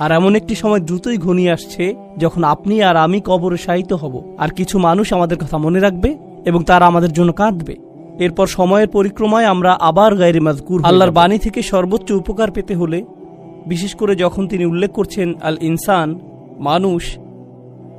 আর এমন একটি সময় দ্রুতই ঘনিয়ে আসছে যখন আপনি আর আমি কবরে শায়িত হব। আর কিছু মানুষ আমাদের কথা মনে রাখবে এবং তারা আমাদের জন্য কাঁদবে। এরপর সময়ের পরিক্রমায় আমরা আবার গায়ের মাজকুর আল্লাহর বাণী থেকে সর্বোচ্চ উপকার পেতে হলে বিশেষ করে যখন তিনি উল্লেখ করছেন আল ইনসান মানুষ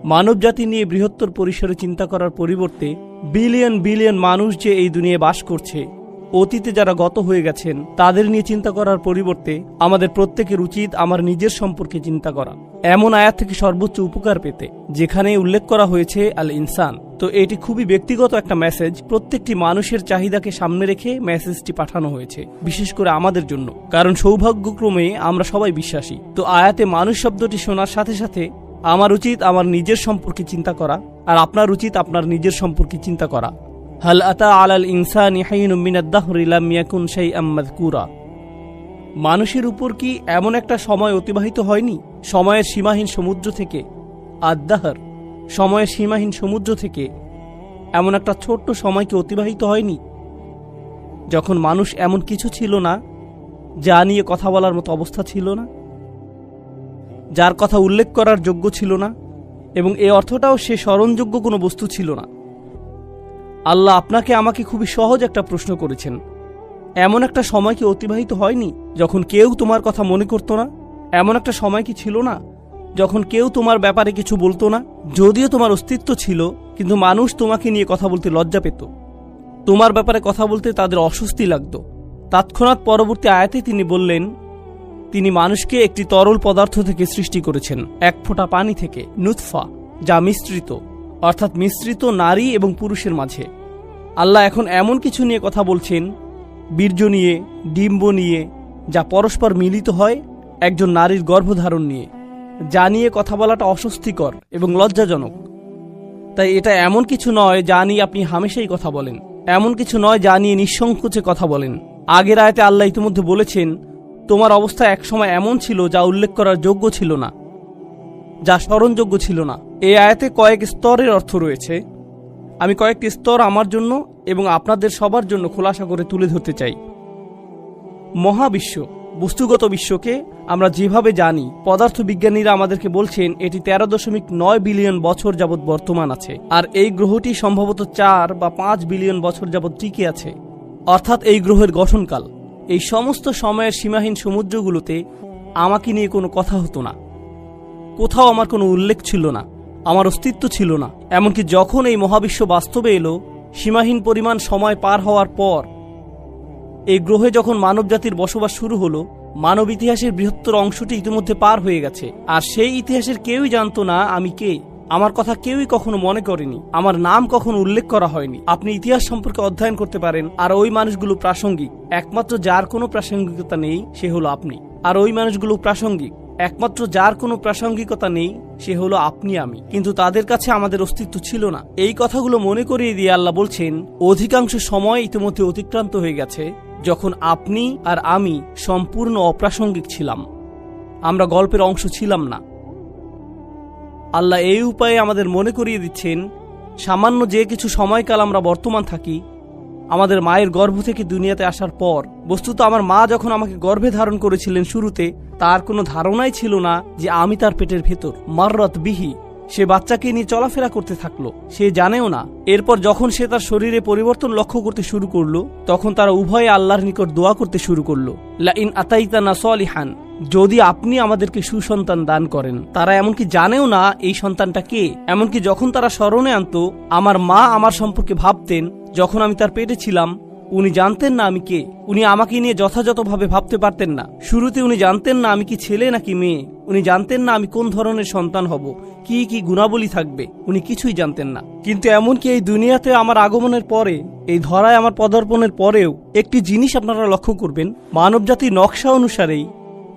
মানবজাতি নিয়ে বৃহত্তর পরিসরে চিন্তা করার পরিবর্তে বিলিয়ন বিলিয়ন মানুষ যে এই দুনিয়ায় বাস করছে অতীতে যারা গত হয়ে গেছেন, তাদের নিয়ে চিন্তা করার পরিবর্তে আমাদের প্রত্যেকের উচিত আমার নিজের সম্পর্কে চিন্তা করা। এমন আয়াত থেকে সর্বোচ্চ উপকার পেতে যেখানে উল্লেখ করা হয়েছে আল ইনসান। তো এটি খুবই ব্যক্তিগত একটা মেসেজ প্রত্যেকটি মানুষের চাহিদাকে সামনে রেখে মেসেজটি পাঠানো হয়েছে, বিশেষ করে আমাদের জন্য। কারণ সৌভাগ্যক্রমে আমরা সবাই বিশ্বাসী। তো আয়াতে মানুষ শব্দটি শোনার সাথে সাথে আমার উচিত আমার নিজের সম্পর্কে চিন্তা করা, আর আপনার উচিত আপনার নিজের সম্পর্কে চিন্তা করা। হাল আতা আলাল ইনসান মিয়াকুন সেই মাযকুরা মানুষের উপর কি এমন একটা সময় অতিবাহিত হয়নি? সময়ের সীমাহীন সমুদ্র থেকে। আদাহর সময়ের সীমাহীন সমুদ্র থেকে। এমন একটা ছোট্ট সময়কে অতিবাহিত হয়নি। যখন মানুষ এমন কিছু ছিল না, যা নিয়ে কথা বলার মতো অবস্থা ছিল না, যার কথা উল্লেখ করার যোগ্য ছিল না, এবং এ অর্থটাও সে স্মরণযোগ্য কোনো বস্তু ছিল না। আল্লাহ আপনাকে আমাকে খুবই সহজ একটা প্রশ্ন করেছেন। এমন একটা সময় কি অতিবাহিত হয়নি যখন কেউ তোমার কথা মনে করতো না? এমন একটা সময় কি ছিল না যখন কেউ তোমার ব্যাপারে কিছু বলতো না? যদিও তোমার অস্তিত্ব ছিল, কিন্তু মানুষ তোমাকে নিয়ে কথা বলতে লজ্জা পেত। তোমার ব্যাপারে কথা বলতে তাদের অস্বস্তি লাগতো। তৎক্ষণাৎ পরবর্তী আয়াতে তিনি বললেন, তিনি মানুষকে একটি তরল পদার্থ থেকে সৃষ্টি করেছেন, এক ফোঁটা পানি থেকে, নুৎফা, যা মিশ্রিত। অর্থাৎ মিশ্রিত নারী এবং পুরুষের মাঝে। আল্লাহ এখন এমন কিছু নিয়ে কথা বলছেন, বীর্য নিয়ে, ডিম্ব নিয়ে, যা পরস্পর মিলিত হয় একজন নারীর গর্ভধারণ নিয়ে, যা নিয়ে কথা বলাটা অস্বস্তিকর এবং লজ্জাজনক। তাই এটা এমন কিছু নয় যা নিয়ে আপনি হামেশাই কথা বলেন। এমন কিছু নয় যা নিয়ে নিঃসংকোচে কথা বলেন। আগের আয়তে আল্লাহ ইতিমধ্যে বলেছেন, তোমার অবস্থা একসময় এমন ছিল যা উল্লেখ করার যোগ্য ছিল না, যা স্মরণযোগ্য ছিল না। এই আয়াতে কয়েক স্তরের অর্থ রয়েছে। আমি কয়েকটি স্তর আমার জন্য এবং আপনাদের সবার জন্য খোলাসা করে তুলে ধরতে চাই। মহাবিশ্ব, বস্তুগত বিশ্বকে আমরা যেভাবে জানি, পদার্থবিজ্ঞানীরা আমাদেরকে বলছেন, এটি তেরো দশমিক নয় বিলিয়ন বছর যাবৎ বর্তমান আছে। আর এই গ্রহটি সম্ভবত চার বা পাঁচ বিলিয়ন বছর যাবৎ টিকে আছে। অর্থাৎ এই গ্রহের গঠনকাল। এই সমস্ত সময়ের সীমাহীন সমুদ্রগুলোতে আমাকে নিয়ে কোনো কথা হতো না। কোথাও আমার কোনো উল্লেখ ছিল না। আমার অস্তিত্ব ছিল না। এমনকি যখন এই মহাবিশ্ব বাস্তবে এলো, সীমাহীন পরিমাণ সময় পার হওয়ার পর, এই গ্রহে যখন মানবজাতির বসবাস শুরু হলো, মানব ইতিহাসের বৃহত্তর অংশটি ইতিমধ্যে পার হয়ে গেছে। আর সেই ইতিহাসের কেউই জানতো না আমি কে। আমার কথা কেউই কখনো মনে করেনি। আমার নাম কখনো উল্লেখ করা হয়নি। আপনি ইতিহাস সম্পর্কে অধ্যয়ন করতে পারেন। আর ওই মানুষগুলো প্রাসঙ্গিক। একমাত্র যার কোনো প্রাসঙ্গিকতা নেই, সে হলো আপনি। আর ওই মানুষগুলো প্রাসঙ্গিক। একমাত্র যার কোনো প্রাসঙ্গিকতা নেই, সে হলো আপনি আমি। কিন্তু তাদের কাছে আমাদের অস্তিত্ব ছিল না। এই কথাগুলো মনে করিয়ে দিয়ে আল্লাহ বলছেন, অধিকাংশ সময় ইতিমধ্যে অতিক্রান্ত হয়ে গেছে, যখন আপনি আর আমি সম্পূর্ণ অপ্রাসঙ্গিক ছিলাম। আমরা গল্পের অংশ ছিলাম না। আল্লাহ এই উপায়ে আমাদের মনে করিয়ে দিচ্ছেন, সামান্য যে কিছু সময়কাল আমরা বর্তমান থাকি আমাদের মায়ের গর্ভ থেকে দুনিয়াতে আসার পর, বস্তুত আমার মা যখন আমাকে গর্ভে ধারণ করেছিলেন শুরুতে, তার কোনো ধারণাই ছিল না যে আমি তার পেটের ভেতর মাররত বিহি। সে বাচ্চাকে নিয়ে চলাফেরা করতে থাকল, সে জানেও না। এরপর যখন সে তার শরীরে পরিবর্তন লক্ষ্য করতে শুরু করল, তখন তারা উভয়ে আল্লাহর নিকট দোয়া করতে শুরু করল লা ইন আতাইতানা সলিহান, যদি আপনি আমাদেরকে সুসন্তান দান করেন। তারা এমনকি জানেও না এই সন্তানটা কে। এমনকি যখন তারা স্মরণে আনতো, আমার মা আমার সম্পর্কে ভাবতেন যখন আমি তার পেটে ছিলাম, উনি জানতেন না আমি কে। উনি আমাকে নিয়ে যথাযথভাবে ভাবতে পারতেন না। শুরুতে উনি জানতেন না আমি কি ছেলে নাকি মেয়ে। উনি জানতেন না আমি কোন ধরনের সন্তান হব, কি কি গুণাবলী থাকবে, উনি কিছুই জানতেন না। কিন্তু এমনকি এই দুনিয়াতে আমার আগমনের পরে, এই ধরায় আমার পদার্পণের পরেও একটি জিনিস আপনারা লক্ষ্য করবেন, মানবজাতির নকশা অনুসারেই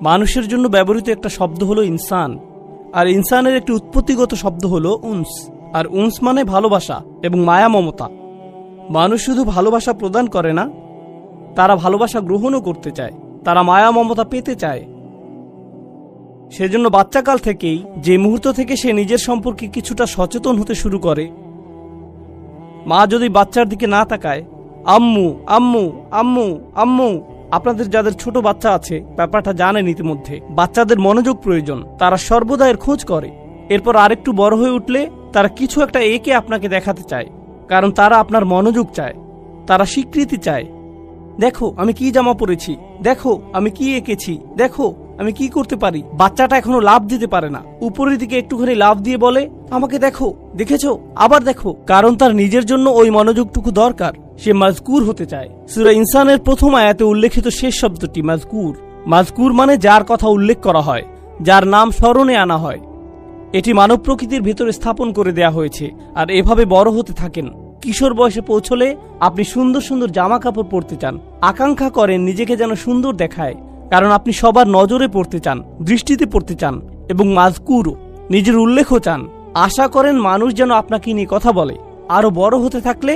মানুষের জন্য ব্যবহৃত একটা শব্দ হলো ইনসান। আর ইনসানের একটি উৎপত্তিগত শব্দ হলো উন্স। আর উন্স মানে ভালোবাসা এবং মায়া মমতা। মানুষ শুধু ভালোবাসা প্রদান করে না, তারা ভালোবাসা গ্রহণও করতে চায়, তারা মায়া মমতা পেতে চায়। সেজন্য বাচ্চাকাল থেকেই, যে মুহূর্ত থেকে সে নিজের সম্পর্কে কিছুটা সচেতন হতে শুরু করে, মা যদি বাচ্চার দিকে না তাকায়, আম্মু আম্মু আম্মু আম্মু, আপনাদের যাদের ছোট বাচ্চা আছে, ব্যাপারটা জানেন ইতিমধ্যে। বাচ্চাদের মনোযোগ প্রয়োজন, তারা সর্বদা এর খোঁজ করে। এরপর আরেকটু বড় হয়ে উঠলে, তারা কিছু একটা একে আপনাকে দেখাতে চায়। কারণ তারা আপনার মনোযোগ চায়, তারা স্বীকৃতি চায়। দেখো, আমি কি জামা পরেছি, দেখো, আমি কি এঁকেছি, দেখো, আমি কি করতে পারি। বাচ্চাটা এখনও লাভ দিতে পারে না। উপরের দিকে একটুখানি লাভ দিয়ে বলে, আমাকে দেখো, দেখেছ? আবার দেখো। কারণ তার নিজের জন্য ওই মনোযোগটুকু দরকার। সে মাজকুর হতে চায়। সুরা ইনসানের প্রথম আয়াতে উল্লেখিত শেষ শব্দটি মাজকুর। মাজকুর মানে যার কথা উল্লেখ করা হয়, যার নাম স্মরণে আনা হয়। এটি মানব প্রকৃতির ভেতরে স্থাপন করে দেয়া হয়েছে, আর এভাবে বড় হতে থাকেন। কিশোর বয়সে পৌঁছলে আপনি সুন্দর সুন্দর জামা কাপড় পরতে চান। আকাঙ্ক্ষা করেন নিজেকে যেন সুন্দর দেখায়, কারণ আপনি সবার নজরে পড়তে চান, দৃষ্টিতে পড়তে চান, এবং মাজকুরও নিজের উল্লেখও চান। আশা করেন মানুষ যেন আপনাকে নিয়ে কথা বলে। আরও বড় হতে থাকলে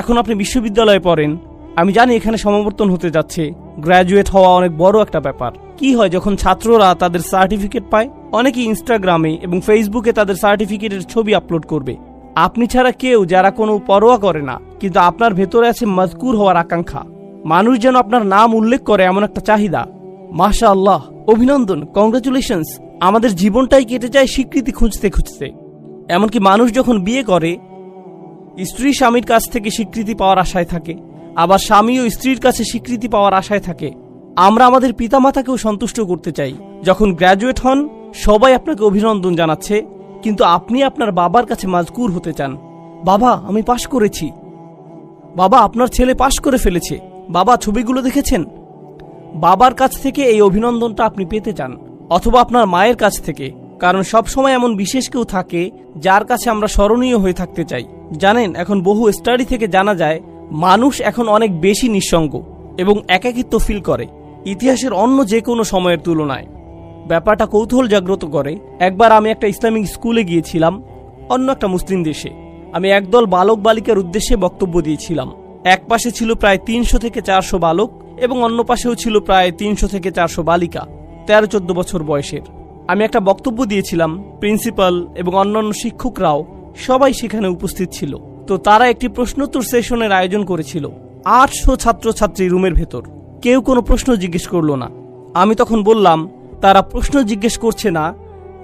এখন আপনি বিশ্ববিদ্যালয়ে পড়েন আমি জানি এখানে সমাবর্তন হতে যাচ্ছে। গ্র্যাজুয়েট হওয়া অনেক বড় একটা ব্যাপার। কি হয় যখন ছাত্ররা তাদের সার্টিফিকেট পায়? অনেকেই ইনস্টাগ্রামে এবং ফেসবুকে তাদের সার্টিফিকেটের ছবি আপলোড করবে। আপনি ছাড়া কেউ যারা কোনো পরোয়া করে না, কিন্তু আপনার ভেতরে আছে মজকুর হওয়ার আকাঙ্ক্ষা। মানুষ যেন আপনার নাম উল্লেখ করে এমন একটা চাহিদা। মাশা আল্লাহ অভিনন্দন কংগ্রেচুলেশনস আমাদের জীবনটাই কেটে যায় স্বীকৃতি খুঁজতে খুঁজতে। এমনকি মানুষ যখন বিয়ে করে, স্ত্রী স্বামীর কাছ থেকে স্বীকৃতি পাওয়ার আশায় থাকে। আবার স্বামী ও স্ত্রীর কাছে স্বীকৃতি পাওয়ার আশায় থাকে। আমরা আমাদের পিতামাতাকেও সন্তুষ্ট করতে চাই। যখন গ্র্যাজুয়েট হন, সবাই আপনাকে অভিনন্দন জানাচ্ছে, কিন্তু আপনি আপনার বাবার কাছে মাজকুর হতে চান। বাবা, আমি পাশ করেছি। বাবা, আপনার ছেলে পাশ করে ফেলেছে। বাবা, ছবিগুলো দেখেছেন? বাবার কাছ থেকে এই অভিনন্দনটা আপনি পেতে চান, অথবা আপনার মায়ের কাছ থেকে। কারণ সব সময় এমন বিশেষ কেউ থাকে, যার কাছে আমরা স্মরণীয় হয়ে থাকতে চাই। জানেন, এখন বহু স্টাডি থেকে জানা যায় মানুষ এখন অনেক বেশি নিঃসঙ্গ এবং একাকিত্ব ফিল করে। ইতিহাসের অন্য যে কোনো সময়ের তুলনায়। ব্যাপারটা কৌতূহল জাগ্রত করে। একবার আমি একটা ইসলামিক স্কুলে গিয়েছিলাম, অন্য একটা মুসলিম দেশে। আমি একদল বালক বালিকার উদ্দেশ্যে বক্তব্য দিয়েছিলাম। এক পাশে ছিল প্রায় তিনশো থেকে চারশো বালক এবং অন্য পাশেও ছিল প্রায় তিনশো থেকে চারশো বালিকা, তেরো চোদ্দ বছর বয়সের। আমি একটা বক্তব্য দিয়েছিলাম, প্রিন্সিপাল এবং অন্যান্য শিক্ষকরাও সবাই সেখানে উপস্থিত ছিল। তো তারা একটি প্রশ্নোত্তর সেশনের আয়োজন করেছিল। আটশো ছাত্রছাত্রী রুমের ভেতর। কেউ কোনো প্রশ্ন জিজ্ঞেস করল না। আমি তখন বললাম, তারা প্রশ্ন জিজ্ঞেস করছে না,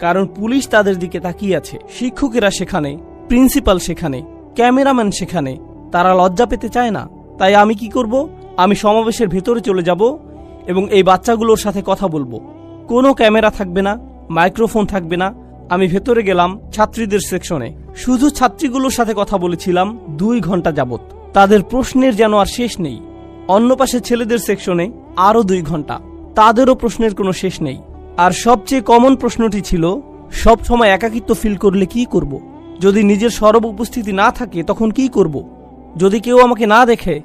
কারণ পুলিশ তাদের দিকে তাকিয়ে আছে। শিক্ষকেরা সেখানে, প্রিন্সিপাল সেখানে, ক্যামেরাম্যান সেখানে। তারা লজ্জা পেতে চায় না। তাই আমি কি করব? আমি সমাবেশের ভেতরে চলে যাব এবং এই বাচ্চাগুলোর সাথে কথা বলব। কোনো ক্যামেরা থাকবে না, মাইক্রোফোন থাকবে না আমি ভেতরে গেলাম ছাত্রীদের সেকশনে। শুধু ছাত্রীগুলোর সাথে কথা বলেছিলাম দুই ঘণ্টা যাবত তাদের প্রশ্নের যেন আর শেষ নেই। অন্য পাশে ছেলেদের সেকশনে আরও দুই ঘণ্টা। তাদেরও প্রশ্নের কোনো শেষ নেই। আর সবচেয়ে কমন প্রশ্নটি ছিল, সব সময় একাকিত্ব ফিল করলে কি করব। যদি নিজের সরব উপস্থিতি না থাকে, তখন কি করব। যদি কেউ আমাকে না দেখে,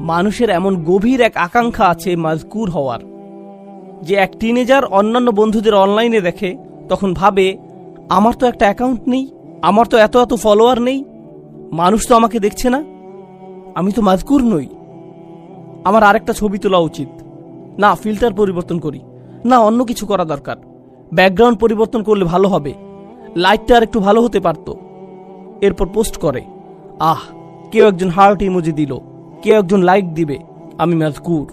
মানুষের এমন গভীর এক আকাঙ্ক্ষা আছে মাজকুর হওয়ার। যে এক টিনেজার অন্যান্য বন্ধুদের অনলাইনে দেখে তখন ভাবে, আমার তো একটা অ্যাকাউন্ট নেই, আমার তো এত এত ফলোয়ার নেই, মানুষ তো আমাকে দেখছে না, আমি তো মাজকুর নই। আমার আরেকটা ছবি তোলা উচিত। না ফিল্টার পরিবর্তন করি। না, অন্য কিছু করা দরকার। ব্যাকগ্রাউন্ড পরিবর্তন করলে ভালো হবে। লাইটটা আর একটু ভালো হতে পারতো। এরপর পোস্ট করে, আহ, কেউ একজন হার্ট ইমোজি দিল, কেউ একজন লাইক দিবে, আমি মাজকুর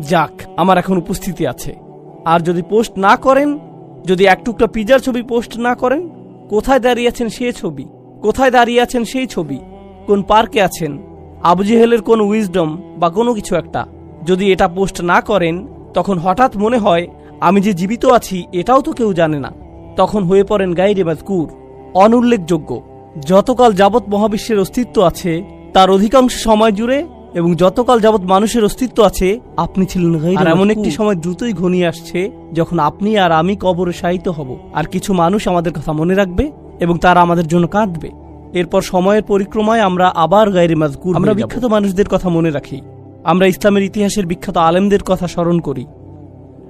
যাক, আমার এখন উপস্থিতি আছে। আর যদি পোস্ট না করেন যদি এক টুকটা পিজার ছবি পোস্ট না করেন, কোথায় দাঁড়িয়ে আছেন সে ছবি? কোথায় দাঁড়িয়ে আছেন সেই ছবি? কোন পার্কে আছেন? আবু জেহেলের কোন উইজডম বা কোনো কিছু একটা? যদি এটা পোস্ট না করেন, তখন হঠাৎ মনে হয়, আমি যে জীবিত আছি, এটাও তো কেউ জানে না। তখন হয়ে পড়েন গাইরে মাজকুর অনুল্লেখযোগ্য। যতকাল যাবৎ মহাবিশ্বের অস্তিত্ব আছে, তার অধিকাংশ সময় জুড়ে এবং যতকাল যাবৎ মানুষের অস্তিত্ব আছে আপনি ছিলেন আর এমন একটি সময় দ্রুতই ঘনিয়ে আসছে যখন আপনি আর আমি কবরে শায়িত হব। আর কিছু মানুষ আমাদের কথা মনে রাখবে এবং তারা আমাদের জন্য কাঁদবে। এরপর সময়ের পরিক্রমায় আমরা আবার গাইরে মাজকুর আমরা বিখ্যাত মানুষদের কথা মনে রাখি। আমরা ইসলামের ইতিহাসের বিখ্যাত আলেমদের কথা স্মরণ করি।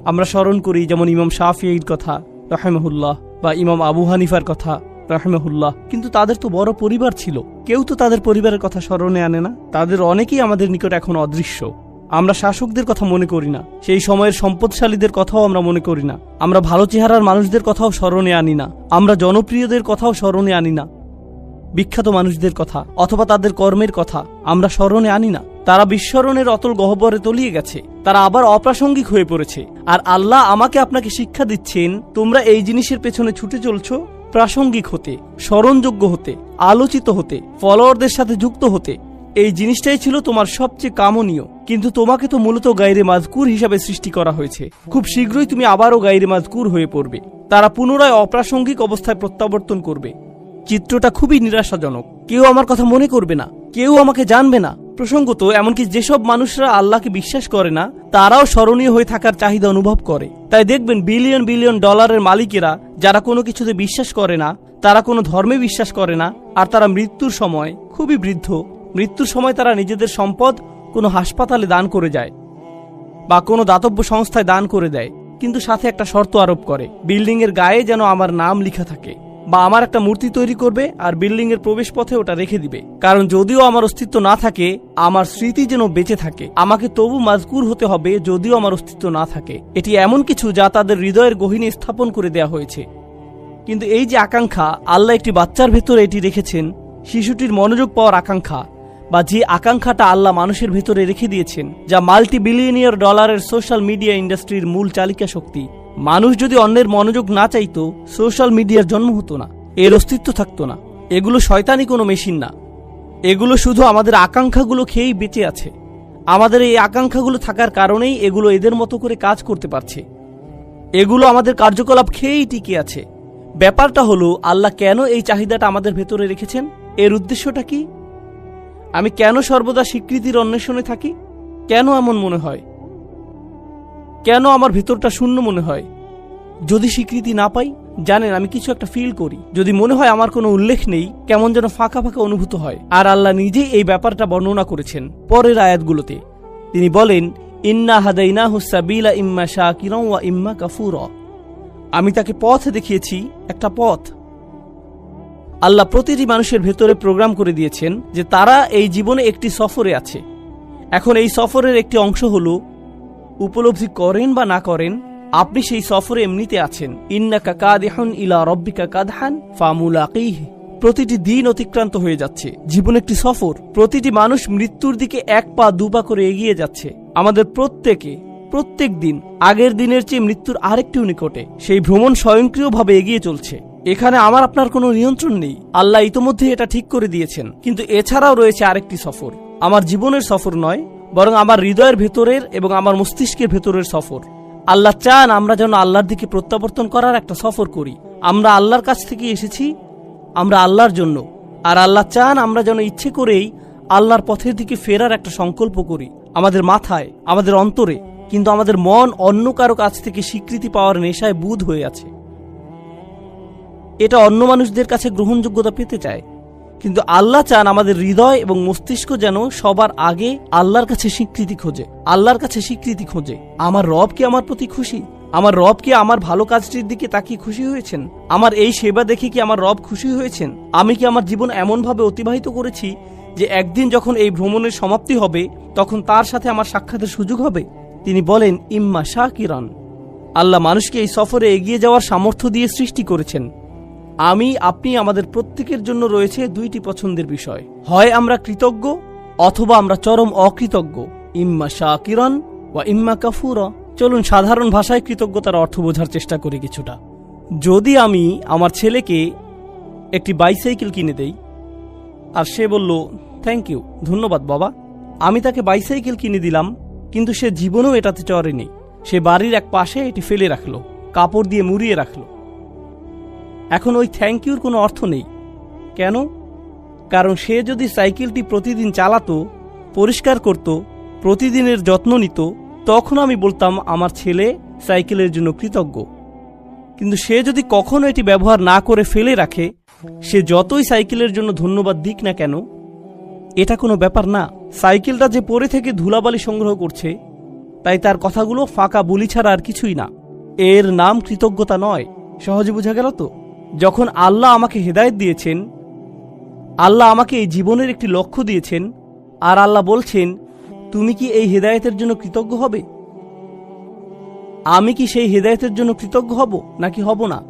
আমরা স্মরণ করি যেমন ইমাম শাফিঈর কথা রাহেমহুল্লাহ বা ইমাম আবু হানিফার কথা। রাহেমহুল্লাহ। কিন্তু তাদের তো বড় পরিবার ছিল। কেউ তো তাদের পরিবারের কথা স্মরণে আনে না। তাদের অনেকেই আমাদের নিকট এখন অদৃশ্য। আমরা শাসকদের কথা মনে করি না। সেই সময়ের সম্পদশালীদের কথাও আমরা মনে করি না। আমরা ভালো চেহারার মানুষদের কথাও স্মরণে আনি না। আমরা জনপ্রিয়দের কথাও স্মরণে আনি না। বিখ্যাত মানুষদের কথা অথবা তাদের কর্মের কথা আমরা স্মরণে আনি না। তারা বিস্মরণের অতল গহ্বরে তলিয়ে গেছে। তারা আবার অপ্রাসঙ্গিক হয়ে পড়েছে। আর আল্লাহ আমাকে আপনাকে শিক্ষা দিচ্ছেন, তোমরা এই জিনিসের পেছনে ছুটে চলছো? প্রাসঙ্গিক হতে, স্মরণযোগ্য হতে, আলোচিত হতে, ফলোয়ারদের সাথে যুক্ত হতে, এই জিনিসটাই ছিল তোমার সবচেয়ে কামনীয়। কিন্তু তোমাকে তো মূলত গাইরে মাজকুর হিসাবে সৃষ্টি করা হয়েছে। খুব শীঘ্রই তুমি আবারও গাইরে মাজকুর হয়ে পড়বে। তারা পুনরায় অপ্রাসঙ্গিক অবস্থায় প্রত্যাবর্তন করবে। চিত্রটা খুবই নিরাশাজনক। কেউ আমার কথা মনে করবে না, কেউ আমাকে জানবে না। প্রসঙ্গত, এমনকি যেসব মানুষরা আল্লাহকে বিশ্বাস করে না, তারাও স্মরণীয় হয়ে থাকার চাহিদা অনুভব করে। তাই দেখবেন বিলিয়ন বিলিয়ন ডলারের মালিকেরা, যারা কোনো কিছুতে বিশ্বাস করে না, তারা কোনো ধর্মে বিশ্বাস করে না, আর তারা মৃত্যুর সময় খুবই বৃদ্ধ। মৃত্যুর সময় তারা নিজেদের সম্পদ কোনো হাসপাতালে দান করে যায় বা কোনো দাতব্য সংস্থায় দান করে দেয়। কিন্তু সাথে একটা শর্ত আরোপ করে বিল্ডিং এর গায়ে যেন আমার নাম লেখা থাকে। বা আমার একটা মূর্তি তৈরি করবে আর বিল্ডিং এর প্রবেশ পথে ওটা রেখে দিবে। কারণ যদিও আমার অস্তিত্ব না থাকে, আমার স্মৃতি যেন বেঁচে থাকে। আমাকে তবু মাজকুর হতে হবে যদিও আমার অস্তিত্ব না থাকে। এটি এমন কিছু যা তাদের হৃদয়ের গহিনে স্থাপন করে দেয়া হয়েছে। কিন্তু এই যে আকাঙ্ক্ষা, আল্লাহ একটি বাচ্চার ভেতরে এটি রেখেছেন, শিশুটির মনোযোগ পাওয়ার আকাঙ্ক্ষা, বা যে আকাঙ্ক্ষাটা আল্লাহ মানুষের ভেতরে রেখে দিয়েছেন, যা মাল্টি বিলিয়নিয়ার ডলারের সোশ্যাল মিডিয়া ইন্ডাস্ট্রির মূল চালিকা শক্তি। মানুষ যদি অন্যের মনোযোগ না চাইতো, সোশ্যাল মিডিয়ার জন্ম হতো না, এর অস্তিত্ব থাকতো না। এগুলো শয়তানি কোনো মেশিন না। এগুলো শুধু আমাদের আকাঙ্ক্ষাগুলো খেয়েই বেঁচে আছে। আমাদের এই আকাঙ্ক্ষাগুলো থাকার কারণেই এগুলো এদের মতো করে কাজ করতে পারছে। এগুলো আমাদের কার্যকলাপ খেয়েই টিকে আছে। ব্যাপারটা হলো, আল্লাহ কেন এই চাহিদাটা আমাদের ভেতরে রেখেছেন? এর উদ্দেশ্যটা কি? আমি কেন সর্বদা স্বীকৃতির অন্বেষণে থাকি? কেন এমন মনে হয়? কেন আমার ভেতরটা শূন্য মনে হয়? যদি স্বীকৃতি না পাই, জানেন, আমি কিছু একটা ফিল করি। যদি মনে হয় আমার কোনো উল্লেখ নেই, কেমন যেন ফাঁকা ফাঁকা অনুভূত হয়। আর আল্লাহ নিজেই এই ব্যাপারটা বর্ণনা করেছেন পরের আয়াতগুলোতে। তিনি বলেন, ইন্না হাদাইনা হুসাবিলা ইম্মা শাকিরম ওয়া ইম্মা কাফুর। আমি তাকে পথ দেখিয়েছি, একটা পথ। আল্লাহ প্রতিটি মানুষের ভেতরে প্রোগ্রাম করে দিয়েছেন যে তারা এই জীবনে একটি সফরে আছে। এখন এই সফরের একটি অংশ হলো উপলব্ধি করেন বা না করেন, আপনি সেই সফরে এমনিতে আছেন। ইন্নাকা কাদিহান ইলা রব্বিকা কাদহান ফামুলাকিহ। প্রতিটি দিন অতিক্রান্ত হয়ে যাচ্ছে। জীবন একটি সফর। প্রতিটি মানুষ মৃত্যুর দিকে এক পা দু পা করে এগিয়ে যাচ্ছে। আমাদের প্রত্যেকে, প্রত্যেক দিন, আগের দিনের চেয়ে মৃত্যুর আরেকটিও নিকটে। সেই ভ্রমণ স্বয়ংক্রিয়ভাবে এগিয়ে চলছে। এখানে আমার আপনার কোনো নিয়ন্ত্রণ নেই। আল্লাহ ইতোমধ্যে এটা ঠিক করে দিয়েছেন। কিন্তু এছাড়াও রয়েছে আরেকটি সফর। আমার জীবনের সফর নয় বরং আমার হৃদয়ের ভেতরের এবং আমার মস্তিষ্কের ভেতরের সফর। আল্লাহ চান আমরা যেন আল্লাহর দিকে প্রত্যাবর্তন করার একটা সফর করি। আমরা আল্লাহর কাছ থেকে এসেছি, আমরা আল্লাহর জন্য। আর আল্লাহ চান আমরা যেন ইচ্ছে করেই আল্লাহর পথের দিকে ফেরার একটা সংকল্প করি। আমাদের মাথায়, আমাদের অন্তরে, কিন্তু আমাদের মন অন্য কারও কাছ থেকে স্বীকৃতি পাওয়ার নেশায় বুধ হয়ে আছে। এটা অন্য মানুষদের কাছে গ্রহণযোগ্যতা পেতে চায়। কিন্তু আল্লাহ চান আমাদের হৃদয় এবং মস্তিষ্ক যেন সবার আগে আল্লাহর কাছে স্বীকৃতি খোঁজে, আল্লাহর কাছে স্বীকৃতি খোঁজে। আমার রব কি আমার প্রতি খুশি? আমার রব কি আমার ভালো কাজটির দিকে তাকিয়ে খুশি হয়েছেন? আমার এই সেবা দেখে কি আমার রব খুশি হয়েছেন? আমি কি আমার জীবন এমনভাবে অতিবাহিত করেছি যে একদিন যখন এই ভ্রমণের সমাপ্তি হবে, তখন তার সাথে আমার সাক্ষাতের সুযোগ হবে? তিনি বলেন, ইম্মা শাহ কিরণ আল্লাহ মানুষকে এই সফরে এগিয়ে যাওয়ার সামর্থ্য দিয়ে সৃষ্টি করেছেন। আমি, আপনি আমাদের প্রত্যেকের জন্য রয়েছে দুইটি পছন্দের বিষয়। হয় আমরা কৃতজ্ঞ, অথবা আমরা চরম অকৃতজ্ঞ। ইম্মা শাকিরন বা ইম্মা কাফুর। চলুন সাধারণ ভাষায় কৃতজ্ঞতার অর্থ বোঝার চেষ্টা করি কিছুটা। যদি আমি আমার ছেলেকে একটি বাইসাইকেল কিনে দেই, আর সে বলল থ্যাংক ইউ ধন্যবাদ বাবা। আমি তাকে বাইসাইকেল কিনে দিলাম, কিন্তু সে জীবনেও এটাতে চড়েনি। সে বাড়ির এক পাশে এটি ফেলে রাখল, কাপড় দিয়ে মুড়িয়ে রাখল। এখন ওই থ্যাংক ইউর কোনো অর্থ নেই। কেন? কারণ সে যদি সাইকেলটি প্রতিদিন চালাতো, পরিষ্কার করত, প্রতিদিনের যত্ন নিত, তখন আমি বলতাম আমার ছেলে সাইকেলের জন্য কৃতজ্ঞ। কিন্তু সে যদি কখনো এটি ব্যবহার না করে ফেলে রাখে, সে যতই সাইকেলের জন্য ধন্যবাদ দিক না কেন, এটা কোনো ব্যাপার না। সাইকেলটা যে পরে থেকে ধুলাবালি সংগ্রহ করছে, তাই তার কথাগুলো ফাঁকা বলি ছাড়া আর কিছুই না। এর নাম কৃতজ্ঞতা নয়। সহজে বোঝা গেল তো? যখন আল্লাহ আমাকে হেদায়েত দিয়েছেন, আল্লাহ আমাকে এই জীবনের একটি লক্ষ্য দিয়েছেন, আর আল্লাহ বলছেন, তুমি কি এই হেদায়েতের জন্য কৃতজ্ঞ হবে? আমি কি সেই হেদায়েতের জন্য কৃতজ্ঞ হব, নাকি হব না?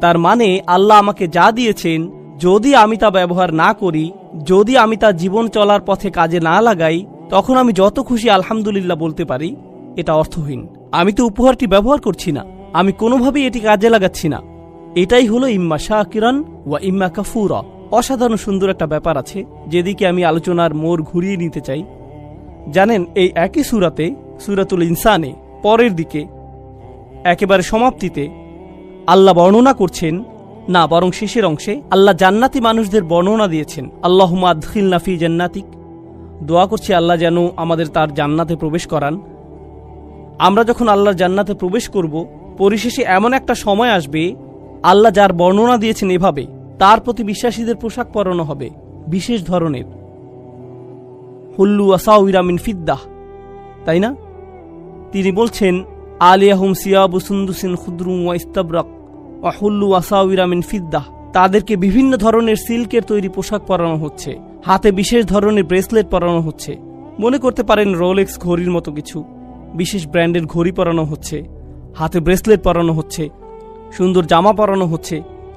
তার মানে আল্লাহ আমাকে যা দিয়েছেন, যদি আমি তা ব্যবহার না করি, যদি আমি তা জীবন চলার পথে কাজে না লাগাই, তখন আমি যত খুশি আলহামদুলিল্লাহ বলতে পারি, এটা অর্থহীন। আমি তো উপহারটি ব্যবহার করছি না। আমি কোনোভাবেই এটি কাজে লাগাচ্ছি না। এটাই হলো ইম্মা শাকিরান ওয়া ইম্মা কাফুরা। অসাধারণ সুন্দর একটা ব্যাপার আছে, যেদিকে আমি আলোচনার মোড় ঘুরিয়ে নিতে চাই। জানেন, এই একই সুরাতে, সুরাতুল ইনসানে, পরের দিকে, একেবারে সমাপ্তিতে, আল্লাহ বর্ণনা করছেন, না, বরং শেষের অংশে, আল্লাহ জান্নাতি মানুষদের বর্ণনা দিয়েছেন আল্লাহ আদখিল নাফি জান্নাতিক। দোয়া করছি আল্লাহ যেন আমাদের তার জান্নাতে প্রবেশ করান। আমরা যখন আল্লাহর জান্নাতে প্রবেশ করব, পরিশেষে এমন একটা সময় আসবে আল্লাহ যার বর্ণনা দিয়েছেন এভাবে, তার প্রতি বিশ্বাসীদের পোশাক পরানো হবে, বিশেষ ধরনের। হুল্লু আসাউরা মিন ফিদ্দাহ। তাই না? তিনি বলছেন, আলিয়াহুম সিয়াবু সুন্দুসিন খুদ্রুম ওয়া ইস্তাবরাক অহুল্লু আসাউরা মিন ফিদ্দাহ। তাদেরকে বিভিন্ন ধরনের সিল্কের তৈরি পোশাক পরানো হচ্ছে, হাতে বিশেষ ধরনের ব্রেসলেট পরানো হচ্ছে। মনে করতে পারেন রোলেক্স ঘড়ির মতো কিছু, বিশেষ ব্র্যান্ডের ঘড়ি পরানো হচ্ছে, হাতে ব্রেসলেট পরানো হচ্ছে সুন্দর জামা পরানো হচ্ছে।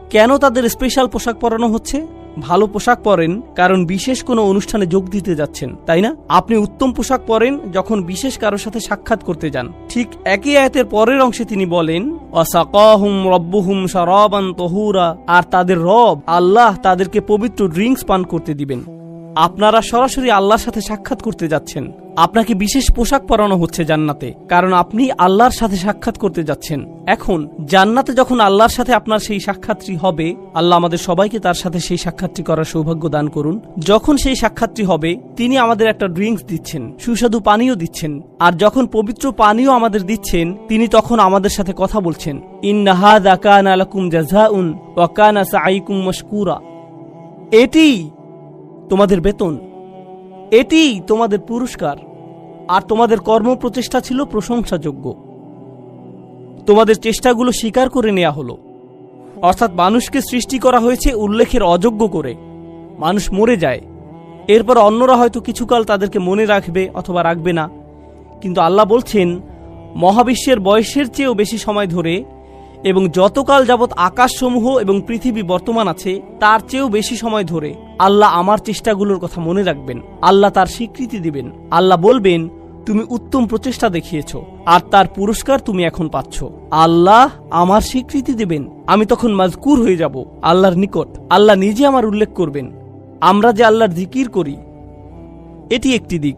কেন তাদের স্পেশাল পোশাক পরানো হচ্ছে? ভালো পোশাক পরেন, কারণ বিশেষ কোনো অনুষ্ঠানে যোগ দিতে যাচ্ছেন, তাই না? আপনি উত্তম পোশাক পরেন যখন বিশেষ কারোর সাথে সাক্ষাৎ করতে যান। ঠিক একই আয়াতের পরের অংশে তিনি বলেন তহুরা, আর তাদের রব, আল্লাহ তাদেরকে পবিত্র ড্রিঙ্কস পান করতে দিবেন। আপনারা সরাসরি আল্লাহর সাথে সাক্ষাৎ করতে যাচ্ছেন। আপনাকে বিশেষ পোশাক পরানো হচ্ছে জান্নাতে, কারণ আপনি আল্লাহর সাথে সাক্ষাৎ করতে যাচ্ছেন। এখন, জান্নাতে যখন আল্লাহর সাথে আপনার সেই সাক্ষাৎটি হবে, আল্লাহ আমাদের সবাইকে তার সাথে সেই সাক্ষাৎটি করার সৌভাগ্য দান করুন। যখন সেই সাক্ষাৎটি হবে, তিনি আমাদের একটা ড্রিঙ্কস দিচ্ছেন, সুস্বাদু পানীয় দিচ্ছেন, আর যখন পবিত্র পানীয় আমাদের দিচ্ছেন, তিনি তখন আমাদের সাথে কথা বলছেন ইন্নাহাদা কানা লাকুম জাযাউন ওয়া কানা সাইকুম মশকুরা। এটি তোমাদের বেতন। এটি তোমাদের পুরস্কার, আর তোমাদের কর্ম প্রচেষ্টা ছিল প্রশংসাযোগ্য। তোমাদের চেষ্টাগুলো স্বীকার করে নেওয়া হলো। অর্থাৎ মানুষকে সৃষ্টি করা হয়েছে উল্লেখের অযোগ্য করে। মানুষ মরে যায়। এরপর অন্যরা হয়তো কিছুকাল তাদেরকে মনে রাখবে অথবা রাখবে না। কিন্তু আল্লাহ বলছেন, মহাবিশ্বের বয়সের চেয়েও বেশি সময় ধরে এবং যতকাল যাবৎ আকাশসমূহ এবং পৃথিবী বর্তমান আছে, তার চেয়েও বেশি সময় ধরে আল্লাহ আমার চেষ্টাগুলোর কথা মনে রাখবেন। আল্লাহ তার স্বীকৃতি দিবেন। আল্লাহ বলবেন, তুমি উত্তম প্রচেষ্টা দেখিয়েছ, আর তার পুরস্কার তুমি এখন পাচ্ছ। আল্লাহ আমার স্বীকৃতি দেবেন। আমি তখন মাজকুর হয়ে যাব, আল্লাহর নিকট। আল্লাহ নিজে আমার উল্লেখ করবেন। আমরা যে আল্লাহর জিকির করি, এটি একটি দিক।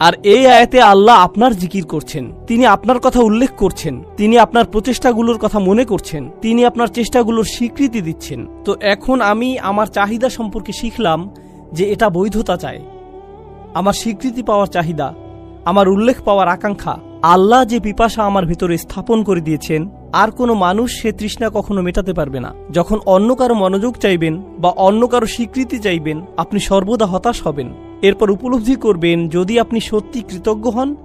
আর এই আয়াতে আল্লাহ আপনার জিকির করছেন। তিনি আপনার কথা উল্লেখ করছেন। তিনি আপনার প্রচেষ্টাগুলোর কথা মনে করছেন। তিনি আপনার চেষ্টাগুলোর স্বীকৃতি দিচ্ছেন। তো এখন আমি আমার চাহিদা সম্পর্কে শিখলাম যে এটা বৈধতা চায় আমার স্বীকৃতি পাওয়ার চাহিদা, আমার উল্লেখ পাওয়ার আকাঙ্ক্ষা, আল্লাহ যে পিপাসা আমার ভিতরে স্থাপন করে দিয়েছেন, আর কোনো মানুষ সে তৃষ্ণা কখনো মেটাতে পারবে না। যখন অন্য কারও মনোযোগ চাইবেন বা অন্য কারও স্বীকৃতি চাইবেন, আপনি সর্বদা হতাশ হবেন। এরপর উপলব্ধি করবেন, যদি আপনি সত্যি কৃতজ্ঞ হন,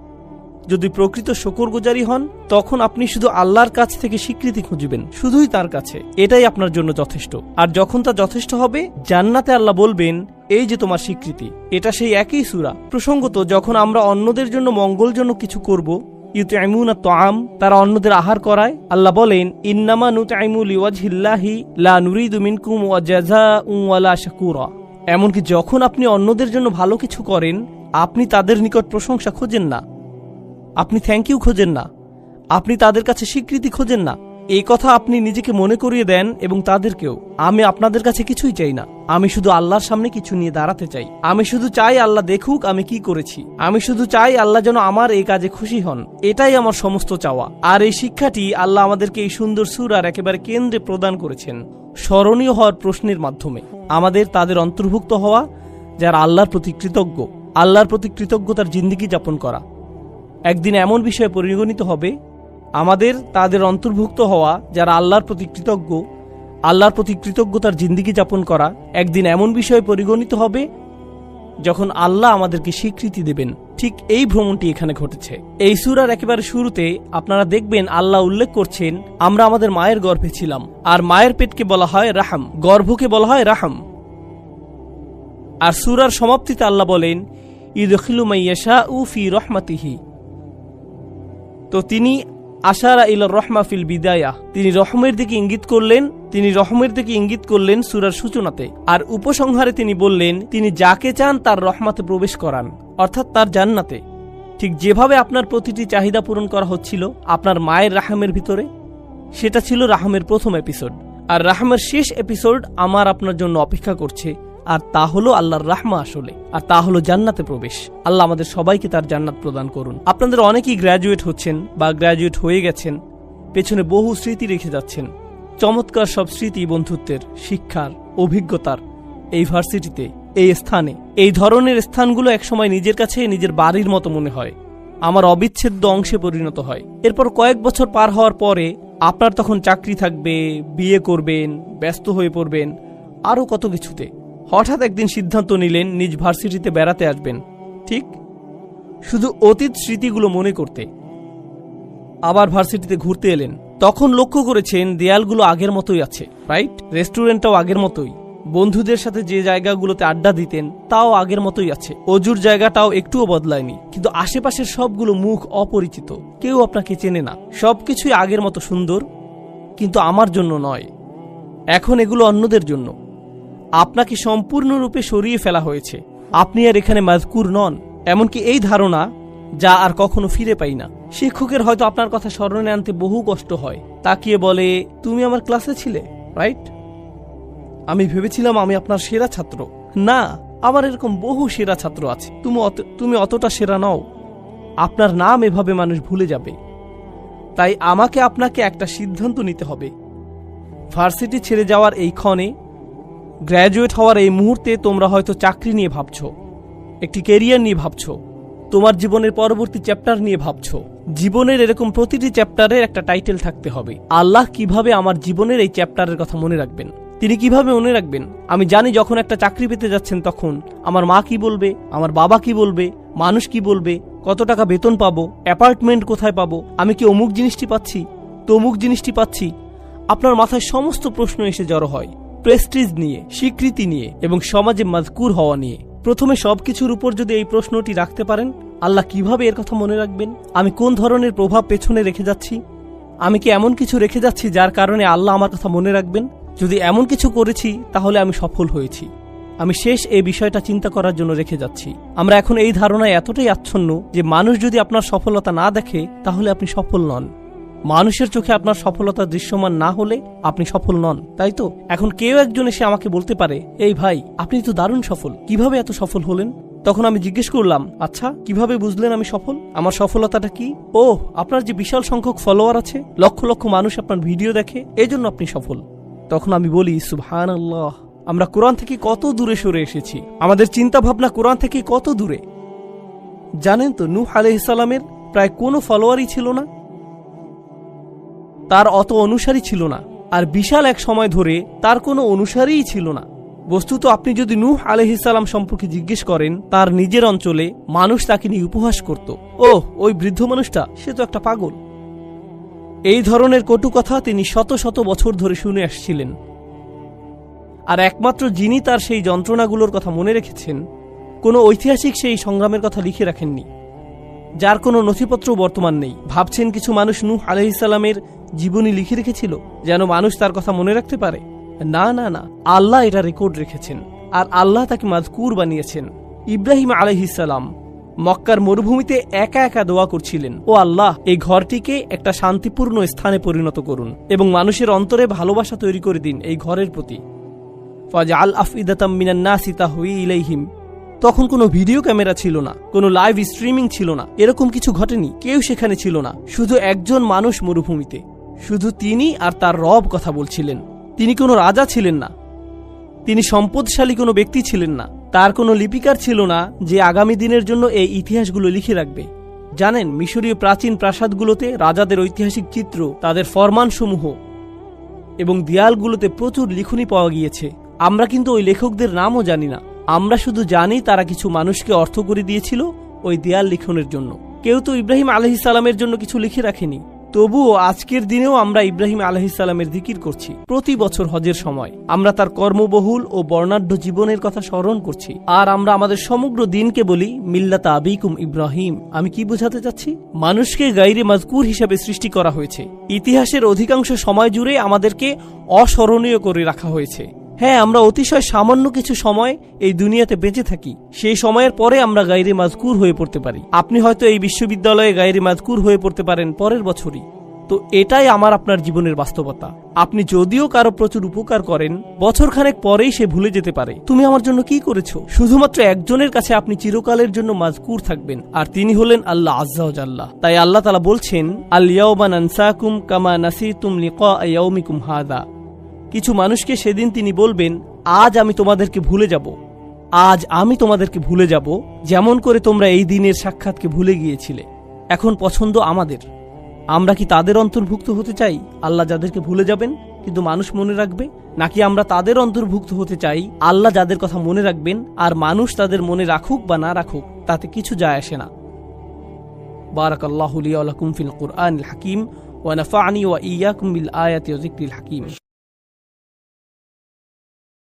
যদি প্রকৃত শকরগুজারি হন, তখন আপনি শুধু আল্লাহর কাছ থেকে স্বীকৃতি খুঁজবেন, শুধুই তার কাছে। এটাই আপনার জন্য যথেষ্ট। আর যখন তা যথেষ্ট হবে, জান্নাতে আল্লাহ বলবেন, এই যে তোমার স্বীকৃতি, এটা সেই একই সুরা। প্রসঙ্গত, যখন আমরা অন্যদের জন্য মঙ্গলজনক কিছু করব, ইউতাইমুনা তোয়াম তারা অন্যদের আহার করায়, আল্লাহ বলেন, ইন্নামা নুতাইমুল ইওয়াজহিল্লাহি লা নুরিদু মিনকুম ওয়া জাযাউন ওয়ালা শাকুরা। এমনকি যখন আপনি অন্যদের জন্য ভালো কিছু করেন, আপনি তাদের নিকট প্রশংসা খোঁজেন না। আপনি থ্যাংক ইউ খোঁজেন না। আপনি তাদের কাছে স্বীকৃতি খোঁজেন না। এই কথা আপনি নিজেকে মনে করিয়ে দেন এবং তাদেরকেও। আমি আপনাদের কাছে কিছুই চাই না। আমি শুধু আল্লাহর সামনে কিছু নিয়ে দাঁড়াতে চাই। আমি শুধু চাই আল্লাহ দেখুক আমি কি করেছি। আমি শুধু চাই আল্লাহ যেন আমার এই কাজে খুশি হন। এটাই আমার সমস্ত চাওয়া। আর এই শিক্ষাটি আল্লাহ আমাদেরকে এই সুন্দর সুরার একেবারে কেন্দ্রে প্রদান করেছেন। স্মরণীয় হওয়ার প্রশ্নের মাধ্যমে। আমাদের তাদের অন্তর্ভুক্ত হওয়া, যারা আল্লাহর প্রতি কৃতজ্ঞ, আল্লাহর প্রতি কৃতজ্ঞতার জিন্দিগি যাপন করা। একদিন এমন বিষয়ে পরিগণিত হবে আমাদের তাদের অন্তর্ভুক্ত হওয়া যারা আল্লাহর প্রতি কৃতজ্ঞ, আল্লাহর প্রতি কৃতজ্ঞতার জিন্দিগি যাপন করা একদিন এমন বিষয়ে পরিগণিত হবে যখন আল্লাহ আমাদেরকে স্বীকৃতি দেবেন। ঠিক এই ভ্রমণটি এখানে ঘটেছে। এই সুরার একেবারে শুরুতে আপনারা দেখবেন আল্লাহ উল্লেখ করছেন, আমরা আমাদের মায়ের গর্ভে ছিলাম। আর মায়ের পেটকে বলা হয় রাহাম, গর্ভকে বলা হয় রাহাম। আর সুরার সমাপ্তিতে আল্লাহ বলেন, ইদখিলু মাইয়াশা উ ফি রহমাতিহি। তো তিনি আশারা ইল রহমা ফিল বিদায়া। তিনি রহমের দিকে ইঙ্গিত করলেন, তিনি রহমের দিকে ইঙ্গিত করলেন সুরার সূচনাতে। আর উপসংহারে তিনি বললেন, তিনি যাকে চান তার রহমাতে প্রবেশ করান, অর্থাৎ তার জান্নাতে। ঠিক যেভাবে আপনার প্রতিটি চাহিদা পূরণ করা হচ্ছিল, আপনার মায়ের রাহামের ভিতরে, সেটা ছিল রাহামের প্রথম এপিসোড। আর রাহামের শেষ এপিসোড আমার আপনার জন্য অপেক্ষা করছে। আর তা হলো আল্লাহর রাহমা আসলে, আর তা হলো জান্নাতে প্রবেশ। আল্লাহ আমাদের সবাইকে তার জান্নাত প্রদান করুন। আপনাদের অনেকেই গ্র্যাজুয়েট হচ্ছেন বা গ্র্যাজুয়েট হয়ে গেছেন, পেছনে বহু স্মৃতি রেখে যাচ্ছেন। চমৎকার সব স্মৃতি বন্ধুত্বের, শিক্ষার, অভিজ্ঞতার এই ভার্সিটিতে, এই স্থানে, এই ধরনের স্থানগুলো একসময় নিজের কাছে, নিজের বাড়ির মতো মনে হয়। আমার অবিচ্ছেদ্য অংশে পরিণত হয়। এরপর কয়েক বছর পার হওয়ার পরে আপনার তখন চাকরি থাকবে, বিয়ে করবেন, ব্যস্ত হয়ে পড়বেন, আরও কত কিছুতে। হঠাৎ একদিন সিদ্ধান্ত নিলেন নিজ ভার্সিটিতে বেড়াতে আসবেন। ঠিক? শুধু অতীত স্মৃতিগুলো মনে করতে। আবার ভার্সিটিতে ঘুরতে এলেন। তখন লক্ষ্য করেছেন দেয়ালগুলো আগের মতোই আছে, রাইট? রেস্টুরেন্টটাও আগের মতোই। বন্ধুদের সাথে যে জায়গাগুলোতে আড্ডা দিতেন, তাও আগের মতোই আছে। অজুর জায়গাটাও একটুও বদলায়নি। কিন্তু আশেপাশের সবগুলো মুখ অপরিচিত। কেউ আপনাকে চেনে না। সবকিছুই আগের মতো সুন্দর, কিন্তু আমার জন্য নয়। এখন এগুলো অন্যদের জন্য। আপনাকে সম্পূর্ণরূপে সরিয়ে ফেলা হয়েছে। আপনি আর এখানে মাজকুর নন, এমনকি এই ধারণা যা আর কখনো ফিরে পাই না। শিক্ষকের হয়তো আপনার কথা স্মরণে আনতে বহু কষ্ট হয়। তাকিয়ে বলে, তুমি আমার ক্লাসে ছিলে, রাইট? আমি ভেবেছিলাম আমি আপনার সেরা ছাত্র। না, আমার এরকম বহু সেরা ছাত্র আছে। তুমি তুমি অতটা সেরা নও। আপনার নাম এভাবে মানুষ ভুলে যাবে। তাই আমাকে আপনাকে একটা সিদ্ধান্ত নিতে হবে। ভার্সিটি ছেড়ে যাওয়ার এই ক্ষণে গ্র্যাজুয়েট হওয়ার এই মুহূর্তে তোমরা হয়তো চাকরি নিয়ে ভাবছ, একটি কেরিয়ার নিয়ে ভাবছ, তোমার জীবনের পরবর্তী চ্যাপ্টার নিয়ে ভাবছ। জীবনের এরকম প্রতিটি চ্যাপ্টারের একটা টাইটেল থাকতে হবে। আল্লাহ কীভাবে আমার জীবনের এই চ্যাপ্টারের কথা মনে রাখবেন? তিনি কীভাবে মনে রাখবেন? আমি জানি যখন একটা চাকরি পেতে যাচ্ছেন তখন আমার মা কি বলবে, আমার বাবা কি বলবে, মানুষ কি বলবে, কত টাকা বেতন পাবো অ্যাপার্টমেন্ট কোথায় পাবো, আমি কি অমুক জিনিসটি পাচ্ছি, তমুক জিনিসটি পাচ্ছি? আপনার মাথায় সমস্ত প্রশ্ন এসে জড়ো হয়। প্রেস্টিজ নিয়ে, স্বীকৃতি নিয়ে এবং সমাজে মাজকুর হওয়া নিয়ে। প্রথমে সবকিছুর উপর যদি এই প্রশ্নটি রাখতে পারেন, আল্লাহ কীভাবে এর কথা মনে রাখবেন? আমি কোন ধরনের প্রভাব পেছনে রেখে যাচ্ছি? আমি কি এমন কিছু রেখে যাচ্ছি যার কারণে আল্লাহ আমার কথা মনে রাখবেন? যদি এমন কিছু করেছি, তাহলে আমি সফল হয়েছি। আমি শেষ এই বিষয়টা চিন্তা করার জন্য রেখে যাচ্ছি। আমরা এখন এই ধারণায় এতটাই আচ্ছন্ন যে মানুষ যদি আপনার সফলতা না দেখে, তাহলে আপনি সফল নন। মানুষের চোখে আপনার সফলতা দৃশ্যমান না হলে আপনি সফল নন, তাই তো? এখন কেউ একজন এসে আমাকে বলতে পারে, এই ভাই, আপনি তো দারুণ সফল, কীভাবে এত সফল হলেন? তখন আমি জিজ্ঞেস করলাম আচ্ছা কীভাবে বুঝলেন আমি সফল? আমার সফলতাটা কি? ও আপনার যে বিশাল সংখ্যক ফলোয়ার আছে, লক্ষ লক্ষ মানুষ আপনার ভিডিও দেখে এই জন্য আপনি সফল। তখন আমি বলি সুবহান আল্লাহ আমরা কোরআন থেকে কত দূরে সরে এসেছি? আমাদের চিন্তা ভাবনা কোরআন থেকে কত দূরে? জানেন তো, নূহ আলহিসাল্লামের প্রায় কোনো ফলোয়ারই ছিল না। তার অত অনুসারী ছিল না, আর বিশাল এক সময় ধরে তার কোনো অনুসারীই ছিল না। বস্তুত আপনি যদি নূহ আলহিসাল্লাম সম্পর্কে জিজ্ঞেস করেন, তার নিজের অঞ্চলে মানুষ তাকে নিয়ে উপহাস করত। ও ওই বৃদ্ধ মানুষটা, সে তো একটা পাগল। এই ধরনের কটু কথা তিনি শত শত বছর ধরে শুনে আসছিলেন। আর একমাত্র যিনি তার সেই যন্ত্রণাগুলোর কথা মনে রেখেছেন, কোনো ঐতিহাসিক সেই সংগ্রামের কথা লিখে রাখেননি। যার কোনো নথিপত্র বর্তমান নেই। ভাবছেন কিছু মানুষ নূহ আলহিসাল্লামের জীবনী লিখে রেখেছিল যেন মানুষ তার কথা মনে রাখতে পারে। না না না, আল্লাহ এটা রেকর্ড রেখেছেন আর আল্লাহ তাকে মাজকুর বানিয়েছেন। ইব্রাহিম আলহিসাল্লাম মক্কার মরুভূমিতে একা একা দোয়া করছিলেন, ও আল্লাহ, এই ঘরটিকে একটা শান্তিপূর্ণ স্থানে পরিণত করুন এবং মানুষের অন্তরে ভালোবাসা তৈরি করে দিন এই ঘরের প্রতি। আফইদাতাম মিনান নাসি তাহওয়ি ইলাইহিম। তখন কোনো ভিডিও ক্যামেরা ছিল না, কোনো লাইভ স্ট্রিমিং ছিল না, এরকম কিছু ঘটেনি, কেউ সেখানে ছিল না, শুধু একজন মানুষ মরুভূমিতে। শুধু তিনি আর তার রব কথা বলছিলেন। তিনি কোনো রাজা ছিলেন না। তিনি সম্পদশালী কোনো ব্যক্তি ছিলেন না। তার কোনো লিপিকার ছিল না যে আগামী দিনের জন্য এই ইতিহাসগুলো লিখে রাখবে। জানেন, মিশরীয় প্রাচীন প্রাসাদগুলোতে রাজাদের ঐতিহাসিক চিত্র, তাদের ফরমানসমূহ এবং দেয়ালগুলোতে প্রচুর লিখনি পাওয়া গিয়েছে। আমরা কিন্তু ওই লেখকদের নামও জানি না। আমরা শুধু জানি তারা কিছু মানুষকে অর্থ করে দিয়েছিল ওই দেয়াল লিখনের জন্য। কেউ তো ইব্রাহিম আলহি সালামের জন্য কিছু লিখে রাখেনি। তবুও আজকের দিনেও আমরা ইব্রাহিম আলহিসাল্লামের দিকির করছি। প্রতি বছর হজের সময় আমরা তার কর্মবহুল ও বর্ণাঢ্য জীবনের কথা স্মরণ করছি। আর আমরা আমাদের সমগ্র দিনকে বলি মিল্লাতা আবিকুম ইব্রাহিম। আমি কি বোঝাতে চাচ্ছি? মানুষকে গাইরে মাজকুর হিসাবে সৃষ্টি করা হয়েছে। ইতিহাসের অধিকাংশ সময় জুড়ে আমাদেরকে অস্মরণীয় করে রাখা হয়েছে। হ্যাঁ আমরা অতিশয় সামান্য কিছু সময় এই দুনিয়াতে বেঁচে থাকি। সেই সময়ের পরে আমরা গাইরে মাজকুর হয়ে পড়তে পারি। আপনি হয়তো এই বিশ্ববিদ্যালয়ে গাইরে মাজকুর হয়ে পড়তে পারেন পরের বছরই। তো এটাই আমার আপনার জীবনের বাস্তবতা। আপনি যদিও কারও প্রচুর উপকার করেন, বছরখানেক পরেই সে ভুলে যেতে পারে। তুমি আমার জন্য কি করেছ? শুধুমাত্র একজনের কাছে আপনি চিরকালের জন্য মাজকুর থাকবেন, আর তিনি হলেন আল্লাহ আজ্জাউজাল্লাহ তাই আল্লাহ তালা বলছেন আনসাকুম কামা নাসিতুম লিকা ইয়াউমিকুম হাদা। কিছু মানুষকে সেদিন তিনি বলবেন, আজ আমি তোমাদেরকে ভুলে যাব। আজ আমি তোমাদেরকে ভুলে যাব, যেমন করে তোমরা এই দিনের সাক্ষাৎকে ভুলে গিয়েছিলে। এখন পছন্দ আমাদের। আমরা কি তাদের অন্তর্ভুক্ত হতে চাই? আল্লাহ যাদেরকে ভুলে যাবেন, কিন্তু মানুষ মনে রাখবে? নাকি আমরা তাদের অন্তর্ভুক্ত হতে চাই? আল্লাহ যাদের কথা মনে রাখবেন, আর মানুষ তাদের মনে রাখুক বা না রাখুক, তাতে কিছু যায় আসে না। বারাকাল্লাহু লি ওয়া লাকুম ফিল কুরআনিল হাকিম, ওয়া নাফা'নি ওয়া ইয়্যাকুম বিল